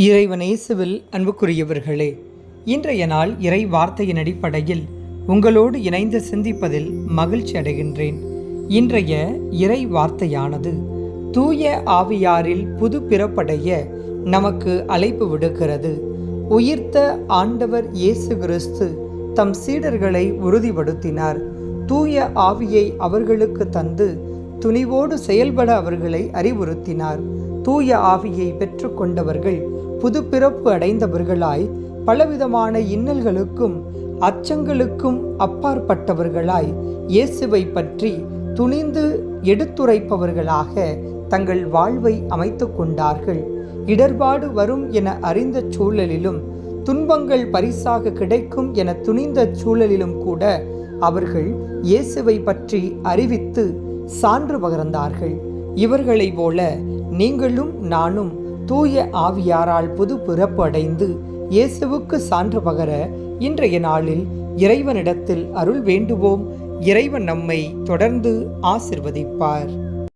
இறைவனேசுவில் அன்புக்குரியவர்களே இன்றைய நாள் இறை வார்த்தையின் அடிப்படையில் உங்களோடு இணைந்து சிந்திப்பதில் மகிழ்ச்சி அடைகின்றேன். இன்றைய இறை வார்த்தையானது தூய ஆவியாரில் புது பிறப்படைய நமக்கு அழைப்பு விடுக்கிறது. உயிர்த்த ஆண்டவர் இயேசு கிறிஸ்து தம் சீடர்களை உறுதிப்படுத்தினார். தூய ஆவியை அவர்களுக்கு தந்து துணிவோடு செயல்பட அவர்களை அறிவுறுத்தினார். தூய ஆவியை பெற்றுக்கொண்டவர்கள் புது பிறப்பு அடைந்தவர்களாய் பலவிதமான இன்னல்களுக்கும் அச்சங்களுக்கும் அப்பாற்பட்டவர்களாய் இயேசுவை பற்றி துணிந்து எடுத்துரைப்பவர்களாக தங்கள் வாழ்வை அமைத்து கொண்டார்கள். இடர்பாடு வரும் என அறிந்த சூழலிலும் துன்பங்கள் பரிசாக கிடைக்கும் என துணிந்த சூழலிலும் கூட அவர்கள் இயேசுவை பற்றி அறிவித்து சான்று பகர்ந்தார்கள். இவர்களைப் போல நீங்களும் நானும் தூய ஆவியாரால் புது பிறப்பு அடைந்து இயேசுவுக்கு சான்று பகர இன்றைய நாளில் இறைவனிடத்தில் அருள் வேண்டுவோம். இறைவன் நம்மை தொடர்ந்து ஆசிர்வதிப்பார்.